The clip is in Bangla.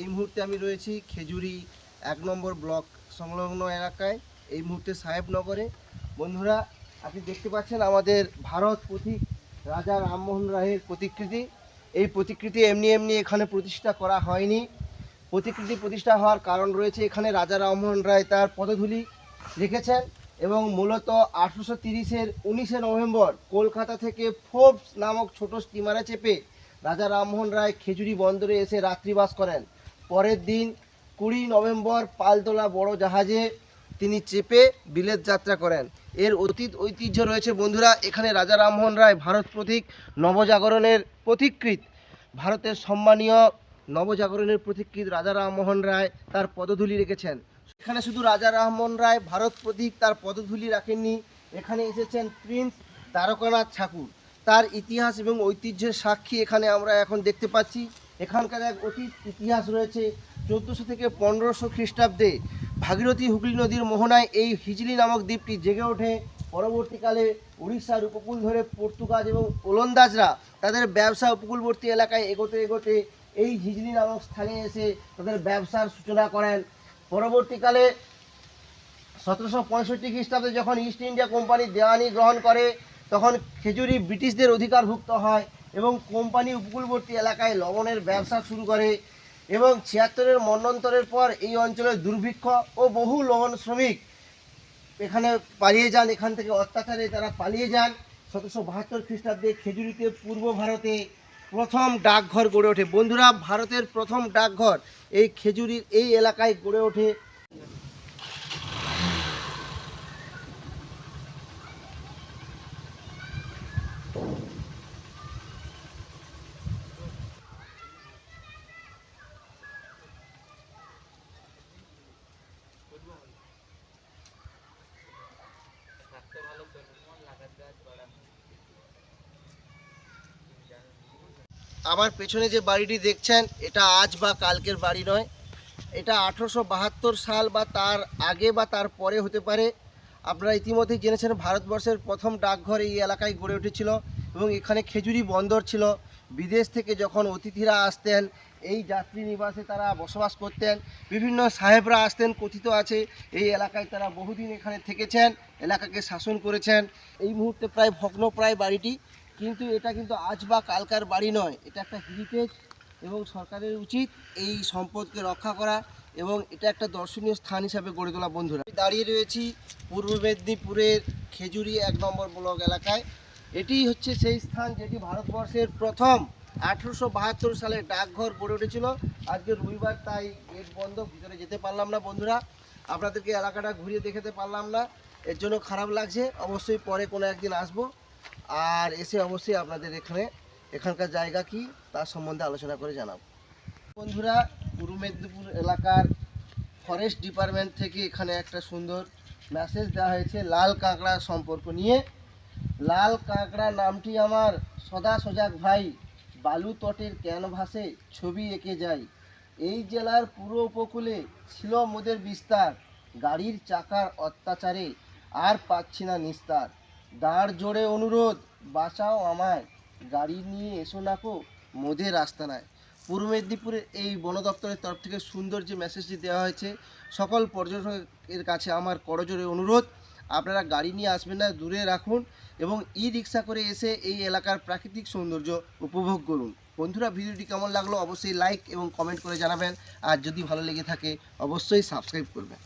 এই মুহূর্তে আমি রয়েছি খেজুরি এক নম্বর ব্লক সংলগ্ন এলাকায়, এই মুহূর্তে সাহেবনগরে। বন্ধুরা, আপনি দেখতে পাচ্ছেন আমাদের ভারত প্রতীক রাজা রামমোহন রায়ের প্রতিকৃতি। এই প্রতিকৃতি এমনি এমনি এখানে প্রতিষ্ঠা করা হয়নি। প্রতিকৃতি প্রতিষ্ঠা হওয়ার কারণ রয়েছে এখানে রাজা রামমোহন রায় তার পদধূলি রেখেছেন এবং মূলত আঠেরোশো তিরিশের উনিশে নভেম্বর কলকাতা থেকে ফোর্বস নামক ছোট স্টিমারে চেপে রাজা রামমোহন রায় খেজুরি বন্দরে এসে রাত্রিবাস করেন। পরের দিন কুড়ি নভেম্বর পালতোলা বড় জাহাজে তিনি চেপে বিলেত যাত্রা করেন। এর অতীত ঐতিহ্য রয়েছে বন্ধুরা, এখানে রাজা রামমোহন রায় ভারত প্রতীক নবজাগরণের পথিকৃত ভারতের সম্মানীয় নবজাগরণের পথিকৃত রাজা রামমোহন রায় তার পদধূলি রেখেছেন। এখানে শুধু রাজা রামমোহন রায় ভারত প্রতীক তার পদধূলি রাখেননি, এখানে এসেছেন প্রিন্স দ্বারকানাথ ঠাকুর। তার ইতিহাস এবং ঐতিহ্যের সাক্ষী এখানে আমরা এখন দেখতে পাচ্ছি। এখানকার এক অতীত ইতিহাস রয়েছে চোদ্দোশো থেকে পনেরোশো খ্রিস্টাব্দে। ভাগীরথী হুগলি নদীর মোহনায় এই হিজলি নামক দ্বীপটি জেগে ওঠে। পরবর্তীকালে উড়িষ্যার উপকূল ধরে পর্তুগাজ এবং ওলন্দাজরা তাদের ব্যবসা উপকূলবর্তী এলাকায় এগোতে এগোতে এই হিজলি নামক স্থানে এসে তাদের ব্যবসার সূচনা করেন। পরবর্তীকালে সতেরোশো পঁয়ষট্টি খ্রিস্টাব্দে যখন ইস্ট ইন্ডিয়া কোম্পানি দেওয়ানি গ্রহণ করে তখন খেজুরি ব্রিটিশদের অধিকারভুক্ত হয় এবং কোম্পানি উপকূলবর্তী এলাকায় লবণের ব্যবসা শুরু করে এবং ছিয়াত্তরের মন্বন্তরের পর এই অঞ্চলের দুর্ভিক্ষ ও বহু লবণ শ্রমিক এখানে পালিয়ে যান। এখান থেকে অত্যাচারে তারা পালিয়ে যান। সতেরোশো বাহাত্তর খ্রিস্টাব্দে খেজুরিতে পূর্ব ভারতে প্রথম ডাকঘর গড়ে ওঠে। বন্ধুরা, ভারতের প্রথম ডাকঘর এই খেজুরির এই এলাকায় গড়ে ওঠে। আমার পেছনে যে বাড়িটি দেখছেন, এটা আজ বা কালকের বাড়ি নয়। এটা আঠেরোশো বাহাত্তর সাল বা তার আগে বা তার পরে হতে পারে। আপনারা ইতিমধ্যেই জেনেছেন, ভারতবর্ষের প্রথম ডাকঘর এই এলাকায় গড়ে উঠেছিল এবং এখানে খেজুরি বন্দর ছিল। বিদেশ থেকে যখন অতিথিরা আসতেন এই যাত্রী নিবাসে তারা বসবাস করতেন। বিভিন্ন সাহেবরা আসতেন, কথিত আছে, এই এলাকায় তারা বহুদিন এখানে থেকেছেন, এলাকাকে শাসন করেছেন। এই মুহূর্তে প্রায় ভগ্নপ্রায় বাড়িটি, কিন্তু এটা কিন্তু আজ বা কালকার বাড়ি নয়, এটা একটা হেরিটেজ এবং সরকারের উচিত এই সম্পদকে রক্ষা করা এবং এটা একটা দর্শনীয় স্থান হিসাবে গড়ে তোলা। বন্ধুরা দাঁড়িয়ে রয়েছি পূর্ব মেদিনীপুরের খেজুরি এক নম্বর ব্লক এলাকায়। এটি হচ্ছে সেই স্থান যেটি ভারতবর্ষের প্রথম আঠেরোশো বাহাত্তর সালে ডাকঘর গড়ে উঠেছিল। আজকে রবিবার তাই গেট বন্ধ, ভিতরে যেতে পারলাম না বন্ধুরা। আপনাদেরকে এলাকাটা ঘুরিয়ে দেখাতে পারলাম না। এর জন্য খারাপ লাগছে। অবশ্যই পরে কোনো একদিন আসব। আর এসে অবশ্যই আপনাদের এখানে, এখানকার জায়গা কি, তার সম্বন্ধে আলোচনা করে জানাব। বন্ধুরা, পূর্ব মেদিনীপুর এলাকার ফরেস্ট ডিপার্টমেন্ট থেকে এখানে একটা সুন্দর মেসেজ দেওয়া হয়েছে, লাল কাঁকড়া সম্পর্ক নিয়ে। লাল কাঁকড়া নামটি আমার সদা সজাগ ভাই বালু তটের ক্যানভাসে ছবি এঁকে যায়। এই জেলার পুরো উপকূলে ছিল মোদের বিস্তার। গাড়ির চাকার অত্যাচারে আর পাচ্ছি না নিস্তার। দাঁড় জোরে অনুরোধ, বাঁচাও আমায়। গাড়ি নিয়ে এসো নাকো মোদের আস্তানায় পূর্ব মেদিনীপুরের এই বন দপ্তরের তরফ থেকে সুন্দর যে মেসেজটি দেওয়া হয়েছে, সকল পর্যটকের কাছে আমার করজোরে অনুরোধ। আপনারা গাড়ি নিয়ে আসবেন না, দূরে রাখুন। এবং ই রিক্সা করে এসে এই এলাকার প্রাকৃতিক সৌন্দর্য উপভোগ করুন। বন্ধুরা, ভিডিওটি কেমন লাগল অবশ্যই লাইক এবং কমেন্ট করে জানাবেন। আর যদি ভালো লেগে থাকে, অবশ্যই সাবস্ক্রাইব করবেন।